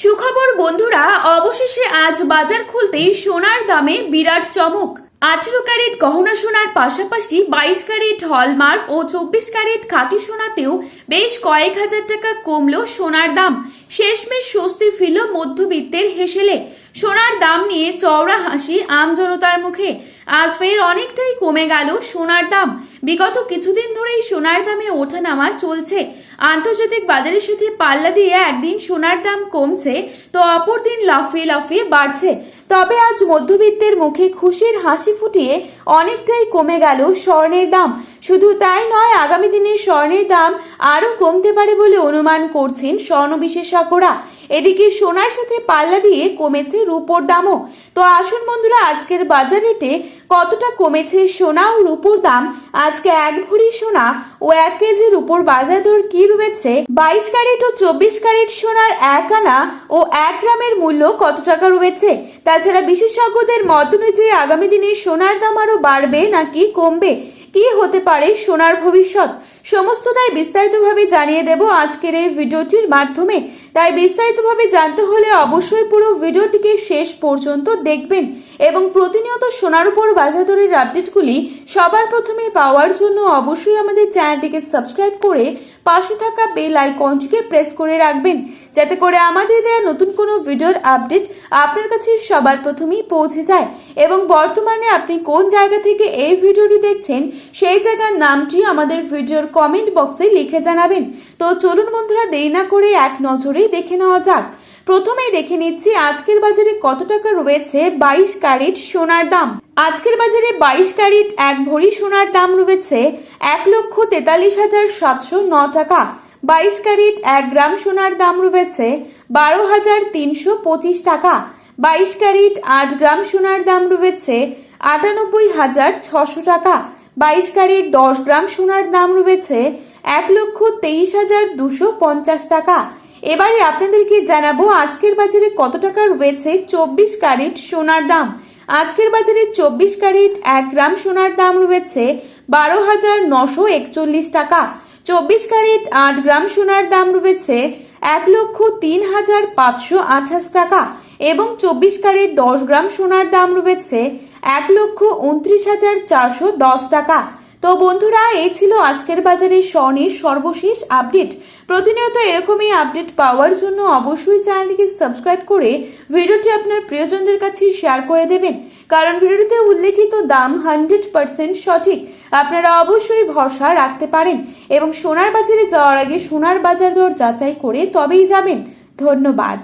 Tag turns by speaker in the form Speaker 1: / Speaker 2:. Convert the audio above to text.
Speaker 1: সুখবর, বন্ধুরা, অবশেষে আজ বাজার খুলতেই সোনার দামে বিরাট চমক। আঠেরো ক্যারেট গহনা সোনার পাশাপাশি বাইশ ক্যারেট হলমার্ক ও চব্বিশ ক্যারেট খাঁটি সোনাতেও বেশ কয়েক হাজার টাকা কমলো সোনার দাম। শেষমেশ স্বস্তি ফিরল মধ্যবিত্তের হেসেলে। সোনার দাম নিয়ে চওড়া হাসি আম জনতার মুখে। আজ ফের অনেকটাই কমে গেল সোনার দাম। বিগত কিছুদিন ধরেই সোনার দামে ওঠানামা চলছে। আন্তর্জাতিক বাজারের সাথে পাল্লা দিয়ে একদিন সোনার দাম কমছে, তো অপর দিন লাফিয়ে লাফিয়ে বাড়ছে। তবে আজ মধ্যবিত্তের মুখে খুশির হাসি ফুটিয়ে অনেকটাই কমে গেল স্বর্ণের দাম। শুধু তাই নয়, আগামী দিনে স্বর্ণের দাম আরও কমতে পারে বলে অনুমান করছেন স্বর্ণ বিশেষজ্ঞরা। এদিকে সোনার সাথে পাল্লা দিয়ে কমেছে রূপোর দামও। তো আসুন বন্ধুরা, আজকের বাজার রেটে কতটা কমেছে সোনা ও রূপোর দাম? আজকে এক ভরি সোনা ও এক কেজি রূপোর বাজার দর কি রয়েছে? বাইশ ক্যারেট ও চব্বিশ ক্যারেট সোনার এক আনা ও এক গ্রামের মূল্য কত টাকা রয়েছে? তাছাড়া বিশেষজ্ঞদের মত অনুযায়ী আগামী দিনে সোনার দাম আরও বাড়বে নাকি কমবে? কি হতে পারে সোনার ভবিষ্যৎ? সমস্তটাই বিস্তারিতভাবে জানিয়ে দেব আজকের এই ভিডিওটির মাধ্যমে। তাই বিস্তারিতভাবে জানতে হলে অবশ্যই পুরো ভিডিওটিকে শেষ পর্যন্ত দেখবেন এবং প্রতিনিয়ত সোনার উপর বাজার দরের আপডেটগুলি সবার প্রথমে পাওয়ার জন্য অবশ্যই আমাদের চ্যানেলটিকে সাবস্ক্রাইব করে পাশে থাকা বেল আইকনটিকে প্রেস করে রাখবেন যাতে করে আমাদের দেওয়া নতুন কোনো ভিডিওর আপডেট আপনার কাছে সবার প্রথমেই পৌঁছে যায়। এবং বর্তমানে আপনি কোন জায়গা থেকে এই ভিডিওটি দেখছেন, সেই জায়গার নামটি আমাদের ভিডিওর কমেন্ট বক্সে লিখে জানাবেন। তো চলুন বন্ধুরা, দেরি না করে এক নজরেই দেখে নেওয়া যাক। প্রথমেই দেখে নিচ্ছি আজকের বাজারে কত টাকা রয়েছে বাইশ ক্যারেট সোনার দাম। আজকের বাজারে বাইশ ক্যারেট এক ভরি সোনার দাম রয়েছে এক লক্ষ তেতাল্লিশ হাজার সাতশো ন টাকা। বাইশ ক্যারেট এক গ্রাম সোনার দাম রয়েছে বারো হাজার তিনশো পঁচিশ টাকা। বাইশ ক্যারেট আট গ্রাম সোনার দাম রয়েছে আটানব্বই হাজার ছশো টাকা। বাইশ ক্যারেট দশ গ্রাম সোনার দাম রয়েছে এক লক্ষ তেইশ হাজার দুশো পঞ্চাশ টাকা। এবারে আপনাদেরকে জানাব আজকের বাজারে কত টাকা রয়েছে চব্বিশ ক্যারেট সোনার দাম। আজকের বাজারে চব্বিশ ক্যারেট এক গ্রাম সোনার দাম রয়েছে বারো হাজার নশো একচল্লিশ টাকা। চব্বিশ ক্যারেট আট গ্রাম সোনার দাম রয়েছে এক লক্ষ তিন হাজার পাঁচশো আঠাশ টাকা এবং চব্বিশ ক্যারেট দশ গ্রাম সোনার দাম রয়েছে এক লক্ষ উনত্রিশ হাজার চারশো দশ টাকা। তো বন্ধুরা, এই ছিল আজকের বাজারে স্বর্ণের সর্বশেষ আপডেট। প্রতিনিয়ত এরকমই আপডেট পাওয়ার জন্য অবশ্যই চ্যানেলটিকে সাবস্ক্রাইব করে ভিডিওটি আপনার প্রিয়জনদের কাছে শেয়ার করে দেবেন। কারণ ভিডিওটিতে উল্লেখিত দাম হান্ড্রেড পার্সেন্ট সঠিক। আপনারা অবশ্যই ভরসা রাখতে পারেন এবং সোনার বাজারে যাওয়ার আগে সোনার বাজার দর যাচাই করে তবেই যাবেন। ধন্যবাদ।